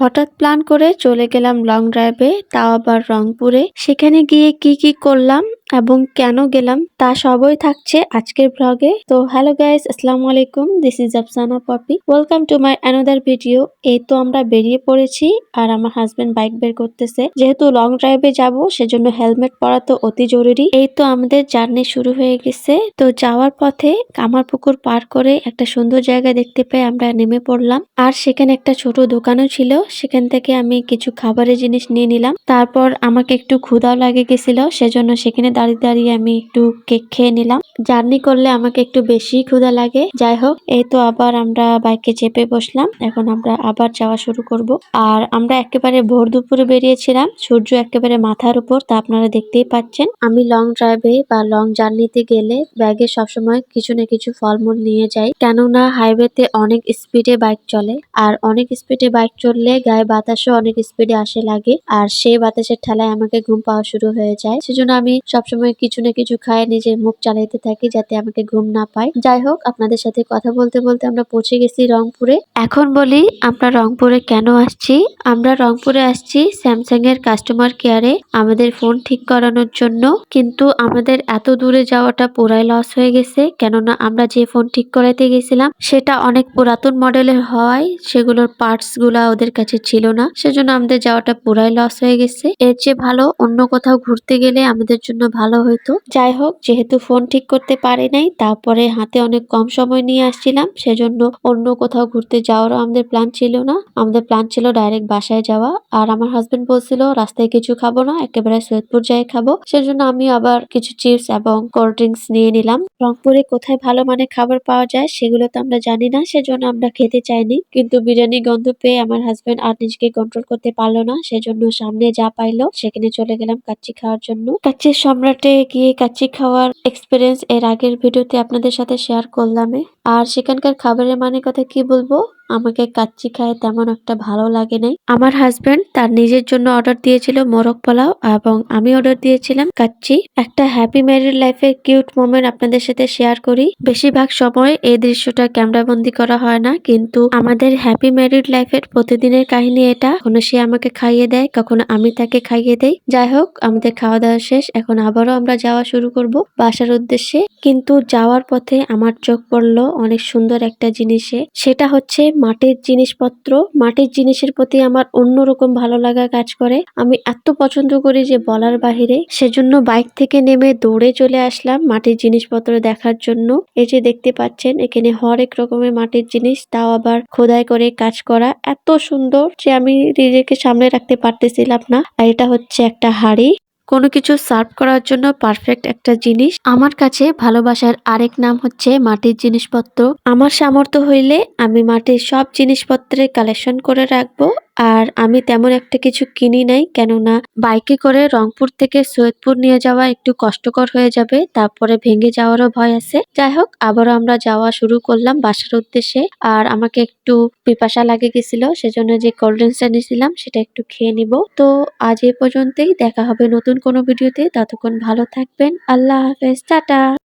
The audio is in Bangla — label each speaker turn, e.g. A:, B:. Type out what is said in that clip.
A: হঠাৎ প্ল্যান করে চলে গেলাম লং ড্রাইভে, তাও আবার রংপুরে। সেখানে গিয়ে কি কি করলাম? এবং কেন গেলাম তা সবই থাকছে আজকের ব্লগে তো হ্যালো গাইস আসসালামু আলাইকুম this is Afsana Popy welcome to my another video এই তো আমরা বেরিয়ে পড়েছি আর আমার হাজবেন্ড বাইক বের করতেছে। যেহেতু লং ড্রাইভে যাব, সেজন্য হেলমেট পরা তো অতি জরুরি। এই তো আমাদের জার্নি শুরু হয়ে গেছে। তো যাওয়ার পথে কামারপুকুর পার করে একটা সুন্দর জায়গা দেখতে পেয়ে আমরা নেমে পড়লাম। আর সেখানে একটা ছোট দোকানও ছিল। সেখান থেকে আমি কিছু খাবারের জিনিস নিয়ে নিলাম। তারপর আমাকে একটু ক্ষুধাও লাগে গেছিল, সেজন্য সেখানে দাঁড়িয়ে দাঁড়িয়ে আমি একটু কেক খেয়ে নিলাম। জার্নি করলে আমাকে একটু বেশি ক্ষুধা লাগে। যাই হোক, এই তো আবার আমরা বাইকে চেপে বসলাম। এখন আমরা আবার যাওয়া শুরু করব। আর আমরা একেবারে ভোর দুপুরে বেরিয়েছিলাম। সূর্য একেবারে মাথার উপর, তা আপনারা দেখতেই পাচ্ছেন। আমি লং ড্রাইভে বা লং জার্নিতে গেলে ব্যাগে সবসময় কিছু না কিছু ফলমূল নিয়ে যাই। কেননা হাইওয়েতে অনেক স্পিডে বাইক চলে। আর অনেক স্পিডে বাইক চললে গায়ে বাতাসও অনেক স্পিডে আসে লাগে। আর সেই বাতাসের ঠেলায় আমাকে ঘুম পাওয়া শুরু হয়ে যায়। সেজন্য আমি সবসময় কিছু না কিছু খায়, নিজের মুখ চালাইতে থাকি যাতে আমাকে ঘুম না পায়। যাই হোক, আপনাদের সাথে কথা বলতে বলতে আমরা পৌঁছে গেছি রংপুরে। এখন বলি, আমরা রংপুরে কেন আসছি? আমরা রংপুরে আসছি স্যামসাং এর কাস্টমার কেয়ারে আমাদের ফোন ঠিক করানোর জন্য। কিন্তু আমাদের এত দূরে যাওয়াটা পুরাই লস হয়ে গেছে। কেননা আমরা যে ফোন ঠিক করাইতে গেছিলাম, সেটা অনেক পুরাতন মডেলের হওয়ায় সেগুলোর পার্টসগুলা ওদের কাছে ছিল না। সেজন্য আমাদের যাওয়াটা পুরাই লস হয়ে গেছে। এর চেয়ে ভালো অন্য কোথাও ঘুরতে গেলে আমাদের জন্য ভালো হতো যাই হোক, যেহেতু ফোন ঠিক করতে পারি নাই, তারপরে হাতে অনেক কম সময় নিয়ে আসছিলাম, সেজন্য অন্য কোথাও ঘুরতে যাওয়ারও আমাদের প্ল্যান ছিল না। আমাদের প্ল্যান ছিল ডাইরেক্ট বাসায় যাওয়া। আর আমার হাজবেন্ড বলছিল, রাস্তায় কিছু খাব না, একেবারে সৈয়দপুর যাই খাব। সেজন্য আমি আবার কিছু চিপস এবং কোল্ড ড্রিঙ্কস নিয়ে নিলাম। রংপুরে কোথায় ভালো মানে খাবার পাওয়া যায়, সেগুলো তো আমরা জানি না, সেজন্য আমরা খেতে চাইনি। কিন্তু বিরিয়ানি গন্ধ পেয়ে আমার হাজবেন্ড আর নিজেকে কন্ট্রোল করতে পারল না, সেজন্য সামনে যা পাইলো, সেখানে চলে গেলাম কাচ্চি খাওয়ার জন্য। কাচ্চির সম্রাটে গিয়ে কাচ্চি খাওয়ার এক্সপিরিয়েন্স এর আগের ভিডিওতে আপনাদের সাথে শেয়ার করলামে। আর সেখানকার খাবারের মানের কথা কি বলব? আমাকে কাচ্চি খায় তেমন একটা ভালো লাগে নাই। আমার হাজব্যান্ড তার নিজের জন্য অর্ডার দিয়েছিল মোরগ পোলাও এবং আমি অর্ডার দিয়েছিলাম কাচ্চি। একটা হ্যাপি ম্যারিড লাইফের কিউট মোমেন্ট আপনাদের সাথে শেয়ার করি। বেশিরভাগ সময় এই দৃশ্যটা ক্যামেরা বন্দি করা হয় না, কিন্তু আমাদের হ্যাপি ম্যারিড লাইফের প্রতিদিনের কাহিনী এটা। কখনো সে আমাকে খাইয়ে দেয়, কখনো আমি তাকে খাইয়ে দেই। যাই হোক, আমাদের খাওয়া দাওয়া শেষ। এখন আবারও আমরা যাওয়া শুরু করব বাসার উদ্দেশ্যে। কিন্তু যাওয়ার পথে আমার চোখ পড়ল অনেক সুন্দর একটা জিনিসে। সেটা হচ্ছে মাটির জিনিসপত্র, মাটির জিনিসের প্রতি আমার অন্যরকম ভালো লাগা কাজ করে। আমি এত পছন্দ করি যে বলার বাহিরে। সেজন্য বাইক থেকে নেমে দৌড়ে চলে আসলাম মাটির জিনিসপত্র দেখার জন্য। এই যে দেখতে পাচ্ছেন, এখানে হরেক রকমের মাটির জিনিস। তাও আবার খোদাই করে কাজ করা এত সুন্দর যে আমি নিজেকে সামনে রাখতে পারতেছিলাম না। আর এটা হচ্ছে একটা হাড়ি। কোনো কিছু সার্ভ করার জন্য পারফেক্ট একটা জিনিস। আমার কাছে ভালোবাসার আরেক নাম হচ্ছে মাটির জিনিসপত্র। আমার সামর্থ্য হইলে আমি মাটির সব জিনিসপত্রের কালেকশন করে রাখব। আর আমি তেমন একটা কিছু কিনি নাই, কেননা বাইকে করে রংপুর থেকে সৈয়দপুর নিয়ে যাওয়া একটু কষ্টকর হয়ে যাবে, তারপরে ভেঙে যাওয়ারও ভয় আছে। যাই হোক, আবারও আমরা যাওয়া শুরু করলাম বাসার উদ্দেশ্যে, আর আমাকে একটু পিপাসা লাগে গেছিল, সেজন্য যে কোল্ড ড্রিঙ্কসটা নিয়েছিলাম, সেটা একটু খেয়ে নিব। তো আজ এই পর্যন্তই, দেখা হবে নতুন কোনো ভিডিওতে, ততক্ষণ ভালো থাকবেন, আল্লাহ হাফেজ, টাটা!